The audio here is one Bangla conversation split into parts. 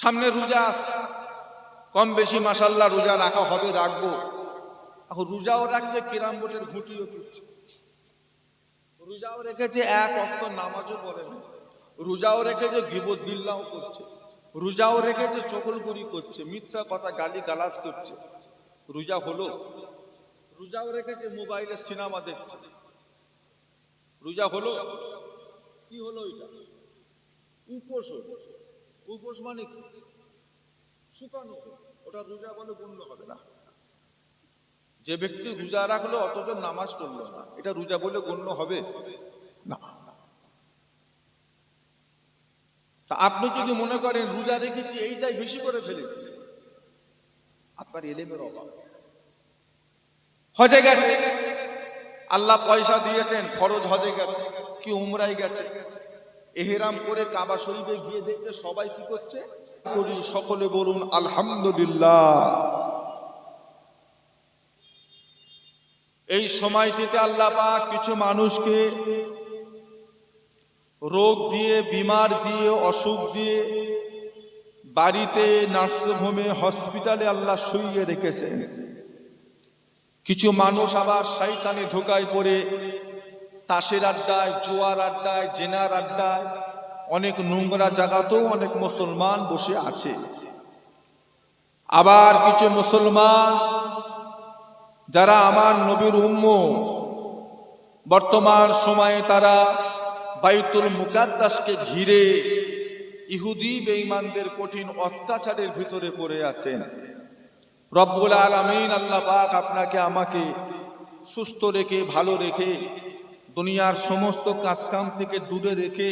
সামনে রোজা আসছে কম বেশি মাসাল্লাহ রোজা রাখা হবে, রাখব। এখন রোজাও রাখছে, কিরাম বোর্ডের ঘুটিও তুলছে। রোজাও রেখেছে, এক অক্ত নামাজও পড়ে না। রোজাও রেখেছে, গিবত বিল্লাও করছে। রোজাও রেখেছে, চকলগুড়ি করছে, মিথ্যা কথা গালি গালাজ করছে। রোজা হলো। রোজাও রেখেছে, মোবাইলে সিনেমা দেখছে। রোজা হলো। কি হলো এটা? উপোস হলো। উপোস মানে কি? শুকানো ওটা রোজা বলে গণ্য হবে না। যে ব্যক্তি রোজা রাখল, অথচ নামাজ পড়ল না, এটা রোজা বলে গণ্য হবে? না। তা আপনি যদি মনে করেন, রোজা রেখেছি, এইটাই বেশি করে ফেলেছি, আপনার এলেমের অভাব। হজে গেছে। আল্লাহ পয়সা দিয়েছেন খরচ হজে গেছে, কি উমরাই গেছে। এহেরাম করে কাবা শরীফে গিয়ে দেখতে সবাই কি করছে? করি সকলে বলুন, আলহামদুলিল্লাহ। এই সময়টিতে আল্লাহ পাক কিছু মানুষকে রোগ দিয়ে, বিমার দিয়ে, অসুখ দিয়ে বাড়িতে নার্সিংহোমে, হসপিটালে আল্লাহ শুইয়ে রেখেছে কিছু মানুষ আবার শয়তানে ঢোকায় পড়ে। তাসের আড্ডায়, জোয়ার আড্ডায়, জেনার আড্ডায় অনেক নোংরা জায়গাতেও অনেক মুসলমান বসে আছে। আবার কিছু মুসলমান যারা আমার নবীর উম্ম বর্তমান সময়ে তারা বাইতুল মুকাদ্দাসকে ঘিরে ইহুদি বেঈমানদের কঠিন অত্যাচারের ভিতরে পড়ে আছেন। রব্বুল আলমিন আল্লাহ পাক আপনাকে আমাকে সুস্থ রেখে, ভালো রেখে দুনিয়ার সমস্ত কাজকাম থেকে দূরে রেখে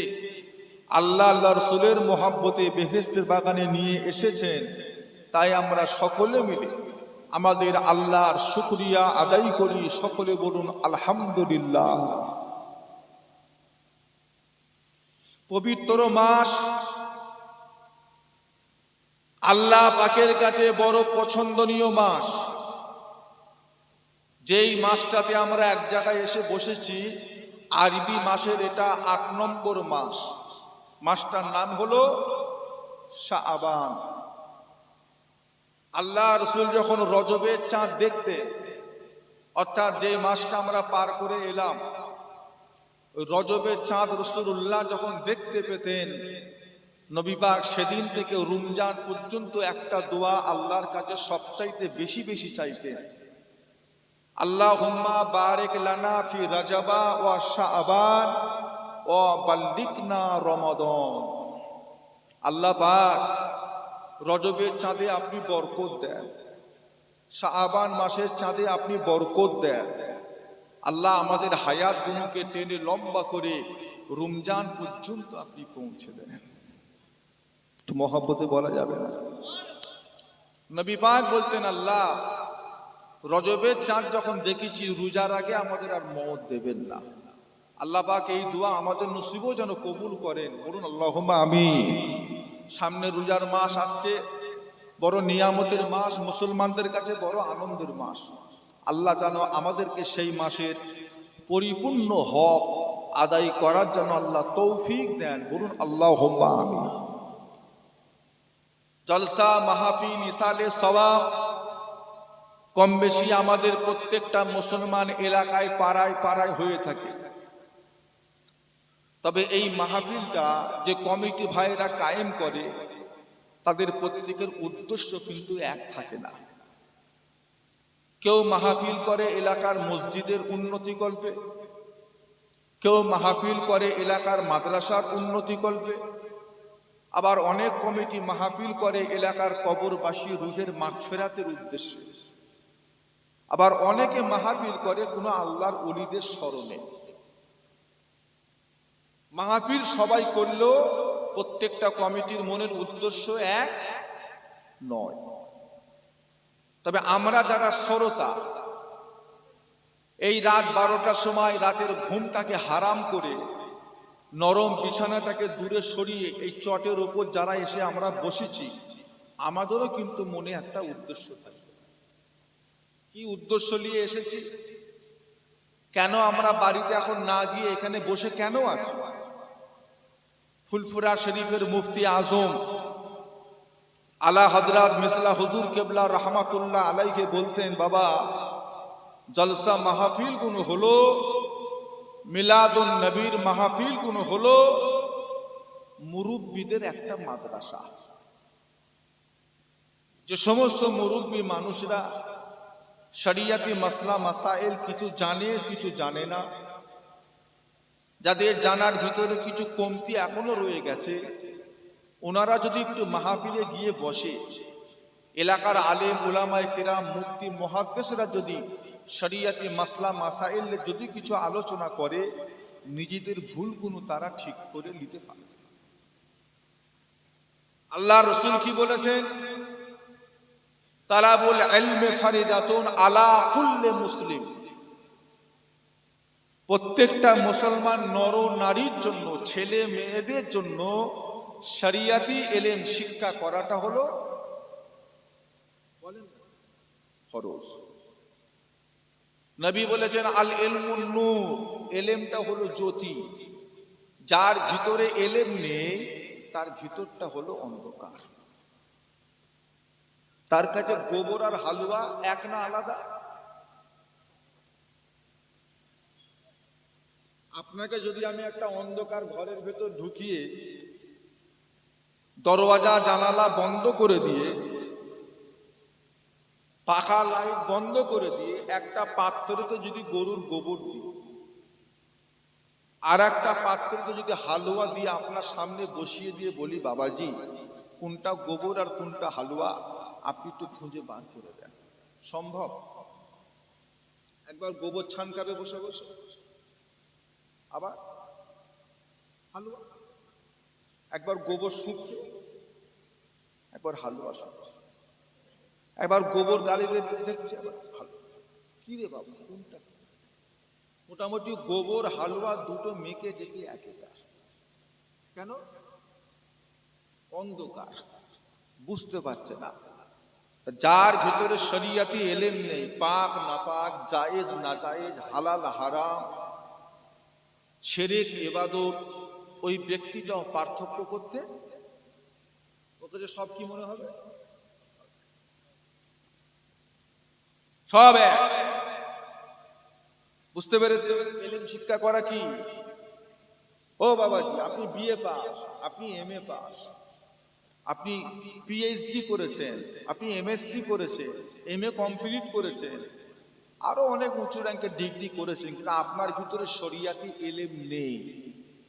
আল্লাহ আল্লাহ রসুলের মোহাব্বতে বেহেস্তের বাগানে নিয়ে এসেছেন। তাই আমরা সকলে মিলে আমাদের আল্লাহর শুক্রিয়া আদায় করি। সকলে বলুন, আলহামদুলিল্লাহ। পবিত্র মাস। আল্লাহ পাকের কাছে বড় পছন্দনীয় মাস। যেই মাসটাতে আমরা এক জায়গায় এসে বসেছি, আরবি মাসের এটা আট নম্বর মাস। মাসটার নাম হলো শাহবান আল্লাহ রসুল যখন রজবের চাঁদ দেখতে, অর্থাৎ যে মাসটা আমরা পার করে এলাম রজবের চাঁদ রসুল্লাহ যখন দেখতে পেতেন নবীবাগ সেদিন থেকে রমজান পর্যন্ত একটা দোয়া আল্লাহর কাছে সবচাইতে বেশি বেশি চাইতেন। আল্লাহ হুম্মা বারেক লানা ফি রাজাবা ও শাহবান ও বাল্লিকনা রমাদন। আল্লাহ পাক রজবের চাঁদে আপনি বরকত দেন। শাহবান মাসের চাঁদে আপনি বরকত দেন। আল্লাহ আমাদের হায়াত গুলোকে টেনে লম্বা করে রমজান পর্যন্ত আপনি পৌঁছে দেন। একটু মহাব্বতে বলা যাবে না? নবী পাক বলতেন, আল্লাহ রজবের চাঁদ যখন দেখেছি, রোজার আগে আমাদের আর মত দেবেন না। আল্লাহ পাক এই দোয়া আমাদের নসিবও যেন কবুল করেন। বলুন আল্লাহ আমি সামনে রোজার মাস আসছে, বড় নিয়ামতের মাস, মুসলমানদের কাছে বড় আনন্দের মাস। আল্লাহ যেন আমাদেরকে সেই মাসের পরিপূর্ণ হক আদায় করার জন্য আল্লাহ তৌফিক দেন। বলুন আল্লাহ আমি জলসা মাহফি নিসালে সবাব কম বেশি আমাদের প্রত্যেকটা মুসলমান এলাকায় পাড়ায় পাড়ায় হয়ে থাকে। তবে এই মাহফিলটা যে কমিটি ভাইয়েরা কায়েম করে, তাদের প্রত্যেকের উদ্দেশ্য কিন্তু এক থাকে না। কেউ মাহফিল করে এলাকার মসজিদের উন্নতি কল্পে, কেউ মাহফিল করে এলাকার মাদ্রাসার উন্নতি কল্পে, আবার অনেক কমিটি মাহফিল করে এলাকার কবরবাসী রুহের মাগফেরাতের উদ্দেশ্যে। আবার অনেকে মাহফিল করে কোনো আল্লাহর অলিদের স্মরণে। মাহফিল সবাই করলেও প্রত্যেকটা কমিটির মনের উদ্দেশ্য এক নয়। তবে আমরা যারা শ্রোতা, এই রাত বারোটার সময় রাতের ঘুমটাকে হারাম করে নরম বিছানাটাকে দূরে সরিয়ে এই চটের ওপর যারা এসে আমরা বসেছি, আমাদেরও কিন্তু মনে একটা উদ্দেশ্য থাকে। কি উদ্দেশ্য নিয়ে এসেছি? কেন আমরা বাড়িতে এখন না গিয়ে এখানে বসে কেন আছি? ফুলফুরা শরীফের মুফতি আজম আলা হজরত মিসলা হুজুর কেবলা রহমাতুল্লাহ আলাইকে বলতেন, বাবা, জলসা মাহফিল কোন হলো? মিলাদুন নবীর মাহফিল কোন হলো? মুরব্বীদের একটা মাদ্রাসা। যে সমস্ত মুরব্বী মানুষরা শরিয়াতি মাসলা, মাসাইল কিছু জানে কিছু জানে না। যাদের জানার ভিতরে কিছু কমতি এখনও রয়ে গেছে, ওনারা যদি একটু মাহফিলে গিয়ে বসে, এলাকার আলেম, উলামায় কেরাম মুক্তি মহাদ্দেশরা যদি শরিয়াতি মাসলা, মাসাইল যদি কিছু আলোচনা করে, নিজেদের ভুলগুলো তারা ঠিক করে নিতে পারে আল্লাহ রসুল কি বলেছেন? তালাবুল ইলমে ফারিদাতুন আলা কুল্লে মুসলিম। প্রত্যেকটা মুসলমান নর নারীর জন্য, ছেলে মেয়েদের জন্য শরিয়াতি এলেম শিক্ষা করাটা হলো ফরজ। নবী বলেছেন, আল এলমুন নূর, এলেমটা হলো জ্যোতি। যার ভিতরে এলেম নেই, তার ভিতরটা হলো অন্ধকার। তার কাছে গোবর আর হালুয়া এক না আলাদা? আপনাকে যদি আমি একটা অন্ধকার ঘরের ভেতর ঢুকিয়ে দরওয়াজা, জানালা বন্ধ করে দিয়ে, পাখা লাইট বন্ধ করে দিয়ে একটা পাত্রতে যদি গরুর গোবর দিই, আর একটা পাত্রতে যদি হালুয়া দিয়ে আপনার সামনে বসিয়ে দিয়ে বলি, বাবাজি, কোনটা গোবর আর কোনটা হালুয়া? আপনি একটু খুঁজে বার করে দেন। সম্ভব? একবার গোবর ছানকাবে বসে বসে। আবার? হালুয়া? একবার গোবর শুকছে একবার হালুয়া শুকছে একবার গোবর গালি দেখছে। কি রে বাবু, কোনটা? মোটামুটি গোবর, হালুয়া দুটো মেকে যেতে একেকার কেন? অন্ধকার। বুঝতে পারছে না। যার ভিতরে শরিয়াতি এলেম নেই, পাক, নাপাক, জায়েজ না জায়েজ হালাল, হারাম, শেরেক এবাদত ওই ব্যক্তিটাও পার্থক্য করতে? ওকে যে সব কি মনে হবে? সব এক। বুঝতে পেরেছে এলিম শিক্ষা করা কি? ও বাবাজি, আপনি বিএ পাস, আপনি এম এ পাস। আপনি পিএইচডি করেছেন, আপনি এমএসসি করেছেন এম এ কমপ্লিট করেছেন আরও অনেক উঁচু র্যাঙ্কের ডিগ্রি করেছেন, কিন্তু আপনার ভিতরে শরিয়াতি এলেম নেই।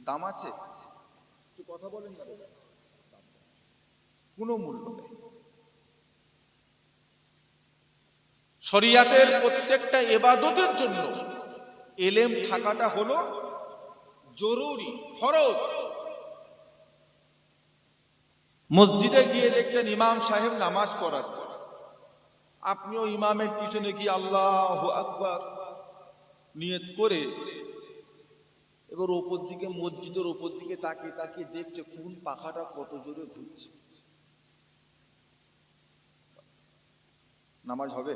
দাম আছে? কথা বলেন না কোনো মূল্য নেই। শরিয়াতের প্রত্যেকটা এবাদতের জন্য এলেম থাকাটা হলো জরুরি, ফরজ। মসজিদে গিয়ে দেখছেন ইমাম সাহেব নামাজ পড়াচ্ছে। আপনিও ইমামের পিছনে গিয়ে আল্লাহ আকবার নিয়ত করে এবার ওপর দিকে মসজিদের ওপর দিকে তাকিয়ে তাকিয়ে দেখছে কোন পাখাটা কত জোরে ঘুরছে। নামাজ হবে?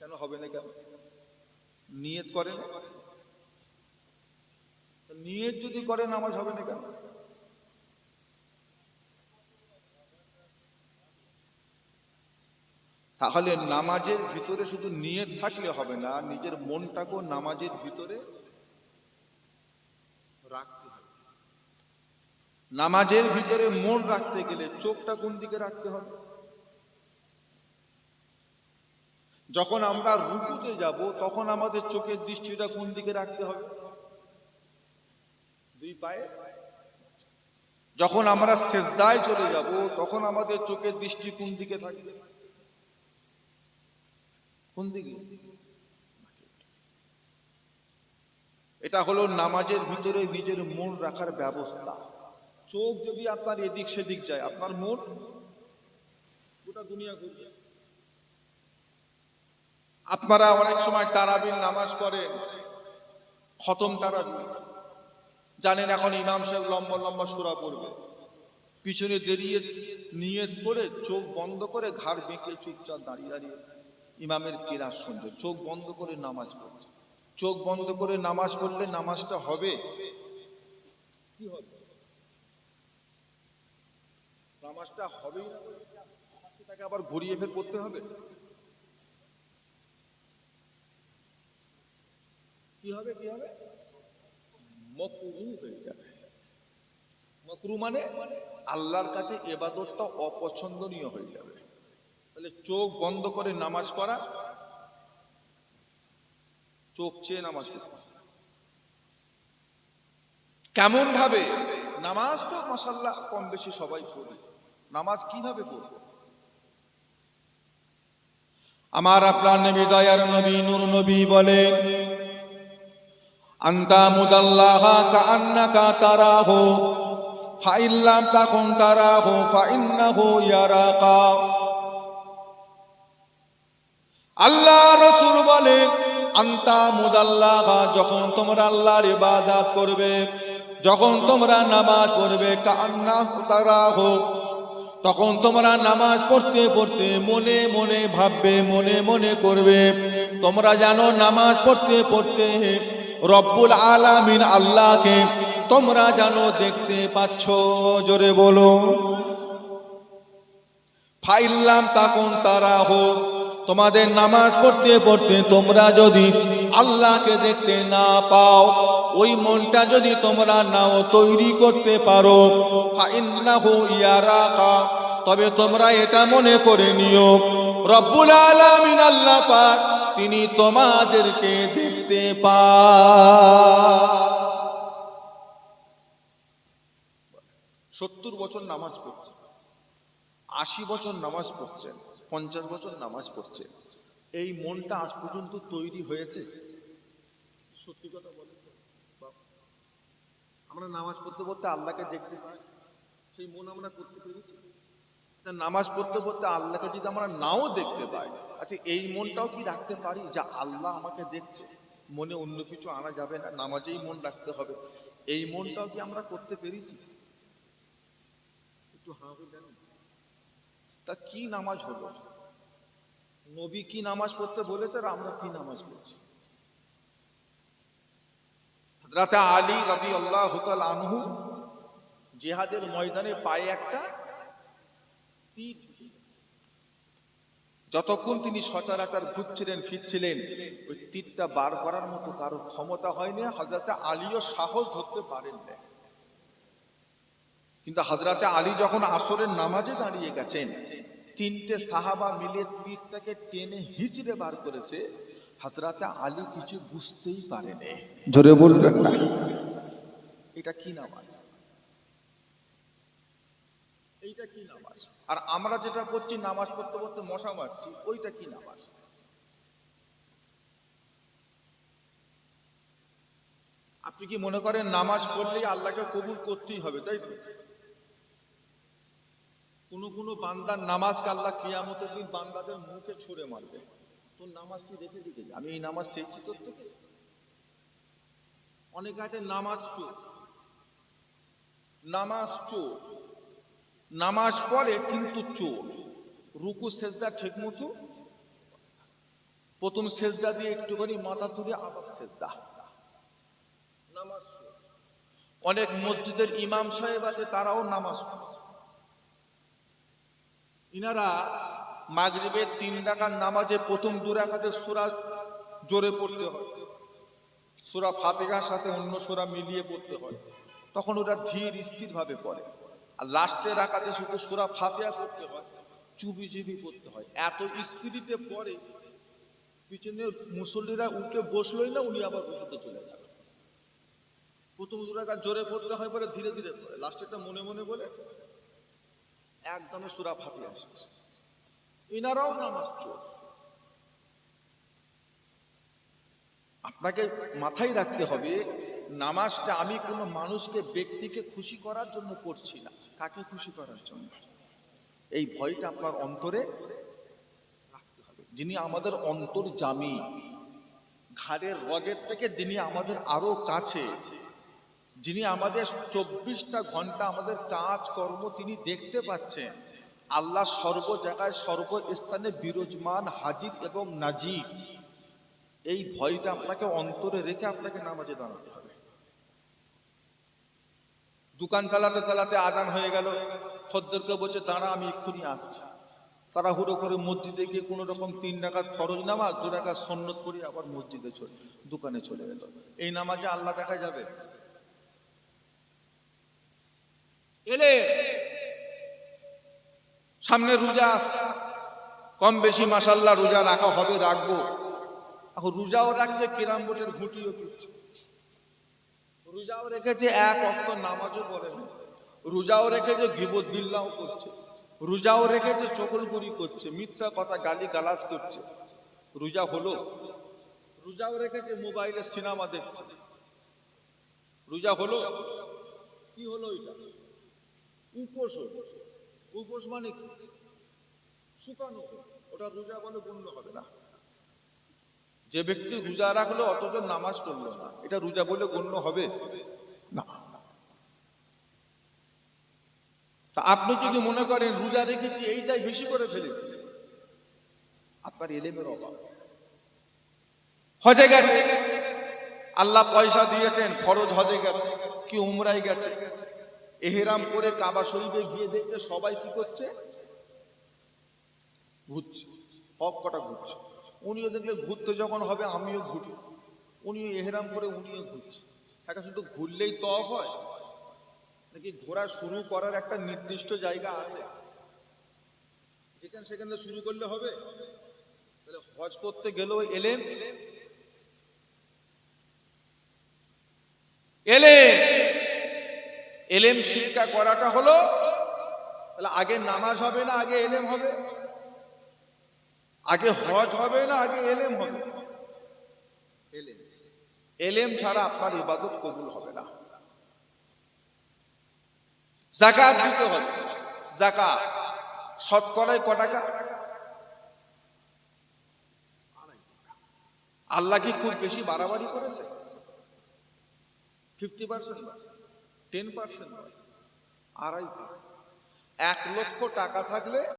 কেন হবে না কেন? নিয়ত করে না নিয়ত যদি করে নামাজ হবে না কেন? তাহলে নামাজের ভিতরে শুধু নিয়ত থাকলে হবে না, নিজের মনটাকেও নামাজের ভিতরে রাখতে হবে। নামাজের ভিতরে মন রাখতে গেলে চোখটা কোন দিকে রাখতে হবে? যখন আমরা রুকুতে যাব, তখন আমাদের চোখের দৃষ্টিটা কোন দিকে রাখতে হবে? দুই পায়ে? যখন আমরা শেষদায় চলে যাব, তখন আমাদের চোখের দৃষ্টি কোন দিকে থাকবে? কোন দিকে? এটা হলো নামাজের ভিতরে নিজের মন রাখার ব্যবস্থা। চোখ যদি আপনার এদিক সেদিক যায়, আপনার মন গোটা দুনিয়া ঘুরবে। আপনারা অনেক সময় তারাবির নামাজ পড়েন, খতম তারাবি। জানেন এখন ইমাম সাহেব লম্বা লম্বা সুরা পড়বে। পিছনে দেরিয়ে নিয়ত করে চোখ বন্ধ করে ঘাড় বেঁকে চুপচাপ দাঁড়িয়ে দাঁড়িয়ে ইমামের কেরাস শুনছে, চোখ বন্ধ করে নামাজ পড়ছে। চোখ বন্ধ করে নামাজ পড়লে নামাজটা হবে? কি হবে? নামাজটা কি তাকে আবার ঘুরিয়ে ফের করতে হবে? কি হবে কি হবে? মকরু হয়ে যাবে। মকরু মানে? আল্লাহর কাছে এবাদতটা অপছন্দনীয় হয়ে যাবে। তাহলে চোখ বন্ধ করে নামাজ পড়া, চোখ চেয়ে নামাজ পড়া। কেমন ভাবে? নামাজ তো মাসাল্লাহ কম বেশি সবাই পড়ি। নামাজ কীভাবে পড়ব? আমার আপনার নবী দয়ার নবী, নূর নবী বলেন, আন্তা মুদাল্লাহা কান্নাকা তারাহু, ফাইল্লাম তাকুন তারাহু, ফাইন্নাহু ইয়ারাকা। আন্তা মুদাল্লাহা, যখন তোমরা আল্লাহর ইবাদত করবে, যখন তোমরা নামাজ পড়বে কান্না তারাহু, তখন তোমরা নামাজ পড়তে পড়তে মনে মনে ভাববে, মনে মনে করবে, তোমরা জানো নামাজ পড়তে পড়তে রব্বুল আলামিন আল্লাহকে তোমরা জানো দেখতে পাচ্ছ, জোরে বলো। ফাইল্লাম তখন তারা হোক তোমাদের নামাজ পড়তে পড়তে তোমরা যদি আল্লাহকে দেখতে না পাও, ওই মনটা যদি তোমরা নাও তৈরি করতে পারো তবে তোমরা এটা মনে করে নিও, রব্বুল আলামিন আল্লাহ পাক তিনি তোমাদেরকে দেখতে পা সত্তর বছর নামাজ পড়ছে, আশি বছর নামাজ পড়ছেন পঞ্চাশ বছর নামাজ পড়ছে। এই মনটা আজ পর্যন্ত তৈরি হয়েছে? সত্যি কথা বলে আমরা নামাজ পড়তে পড়তে আল্লাহকে দেখতে পাই, সেই মন আমরা করতে পেরেছি। নামাজ পড়তে পড়তে আল্লাহকে যদি আমরা নাও দেখতে পাই আচ্ছা এই মনটাও কি রাখতে পারি যে আল্লাহ আমাকে দেখছে? মনে অন্য কিছু আনা যাবে না, নামাজেই মন রাখতে হবে। এই মনটাও কি আমরা করতে পেরেছি? একটু হাঁ তা কি নামাজ হলো? নবী কি নামাজ পড়তে বলেছে আর আমরা কি নামাজ পড়ছি? হযরতে আলী রবি আল্লাহ আনহু জেহাদের ময়দানে পায়ে একটা তীর যতক্ষণ তিনি সচরাচর ঘুরছিলেন, ফিরছিলেন, ওই তীরটা বার করার মতো কারও ক্ষমতা হয়নি। হাজরাতে আলীও সাহস ধরতে পারেন না কিন্তু হাজরাতে আলী যখন আসরের নামাজে দাঁড়িয়ে গেছেন তিনটে সাহাবা মিলে তীরটাকে টেনে হিচড়ে বার করেছে। হাজরাতে আলী কিছু বুঝতেই পারেনি। জোরে বলবেন না। এটা কি নামাজ? এইটা কি নামাজ? আর আমরা যেটা করছি নামাজ পড়তে পড়তে মশা মারছি ওইটা কি নামাজ? আপনি কি মনে করেন নামাজ পড়লেই আল্লাহকে কবুল করতেই হবে তাই তো? কোন কোন বান্দার নামাজ আল্লাহ কিয়ামতের দিন বান্দাদের মুখে ছুঁড়ে মারবে। তোর নামাজটি রেখে দিতে। আমি এই নামাজ চেয়েছি তোর থেকে। অনেক আছে, নামাজ চোর। নামাজ চোর। নামাজ পড়ে কিন্তু চোর। রুকু, সেজদা ঠিক মতো। প্রথম সেজদা দিয়ে একটুখানি মাথা তুলে আবার সেজদা। নামাজ অনেক মসজিদের ইমাম সাহেব আছে, তারাও নামাজ পড়ে। ইনারা মাগরিবের তিন রাকাত নামাজে প্রথম দু রাকাতে সূরা জোরে পড়তে হয়। সূরা ফাতিহার সাথে অন্য সূরা মিলিয়ে পড়তে হয়। তখন ওরা ধীর স্থির ভাবে পড়ে। আর লাস্টে রাকাতে শুধু সূরা ফাতিহা পড়তে হয় চুপি চুপি পড়তে হয়। এত স্পিরিটে পড়ে, পিছনে মুসল্লিরা উঠে বসলোই না, উনি আবার উঠতে চলে যাবে। প্রথম দু রাকাত জোরে পড়তে হয় পরে ধীরে ধীরে পড়ে। লাস্টেটা মনে মনে বলে একদমে সুরা ফাতে আসে ইনারাও নামাজ চোর আপনাকে মাথায় রাখতে হবে, নামাজটা আমি কোনো মানুষকে, ব্যক্তিকে খুশি করার জন্য করছি না, কাকে খুশি করার জন্য? এই ভয়টা আপনার অন্তরে রাখতে হবে। যিনি আমাদের অন্তর জামি ঘাড়ের রগের থেকে যিনি আমাদের আরও কাছে যিনি আমাদের চব্বিশটা ঘণ্টা আমাদের কাজ কর্ম তিনি দেখতে পাচ্ছেন। আল্লাহ সর্ব জায়গায় সর্বস্থানে বিরাজমান, হাজির এবং নাজির। এই ভয়টা আপনাকে অন্তরে রেখে আপনাকে নামাজে দাঁড়াতে হবে। দোকান চালাতে চালাতে আদান হয়ে গেল। খদ্দেরকে বলছে, দাঁড়া, আমি এক্ষুনি আসছি। তারা হুড়ো করে মসজিদে গিয়ে কোনো রকম তিন টাকার ফরজ নামাজ, দু টাকার সন্ন্যত করে আবার মসজিদে চলে দোকানে চলে গেল। এই নামাজে আল্লাহ দেখা যাবে এলে সামনে রোজা কম বেশি মাসাল্লাহ রোজা রাখা হবে, রাখব। এখন রোজাও রাখছে কিরাম বোর্ডের ঘুটিও তুলছে। রোজাও রেখেছে, এক অক্ত নামাজও পড়ে না। রোজাও রেখেছে গিবত বিল্লাও করছে। রোজাও রেখেছে চকলগুড়ি করছে, মিথ্যা কথা গালি গালাজ করছে। রোজা হলো। রোজাও রেখেছে, মোবাইলে সিনেমা দেখছে। রোজা হলো। কি হলো এটা? উপোস হলো। উপোস মানে কি? শুকানো ওটা রোজা বলে গণ্য হবে না। যে ব্যক্তি রোজা রাখল, অথচ নামাজ পড়ল না। এটা রোজা বলে গণ্য হবে? না। তা আপনি যদি মনে করেন, রোজা রেখেছি, এইটাই বেশি করে ফেলেছি, আপনার এলেমের অভাব। হজে গেছে। আল্লাহ পয়সা দিয়েছেন খরচ হজে গেছে, কি উমরাই গেছে। এহেরাম করে কাবা শরীফে গিয়ে দেখতে সবাই কি করছে? ঘুরছে। হক কটা ঘুরছে। উনিও দেখলে ঘুরতে যখন হবে আমিও ঘুরি। উনিও এহেরাম করে উনিও ঘুরছে। একটা শুধু ঘুরলেই তফ হয়? নাকি ঘোরা শুরু করার একটা নির্দিষ্ট জায়গা আছে? যেখানে সেখানে শুরু করলে হবে। তাহলে হজ করতে গেলেও এলেম এলে এলেম শিক্ষা করাটা হলো, তাহলে আগে নামাজ হবে না, আগে এলেম হবে? আগে হজ হবে না, আগে এলেম হবে? এলেম। এলেম ছাড়া আপনার ইবাদত কবুল হবে না। জাকাত দিতে হবে। জাকাত শতকরায় ক টাকা? আল্লাহ কি খুব বেশি বাড়াবাড়ি করেছে? ফিফটি পার্সেন্ট টেন পার্সেন্ট নয় আড়াই এক লক্ষ টাকা থাকলে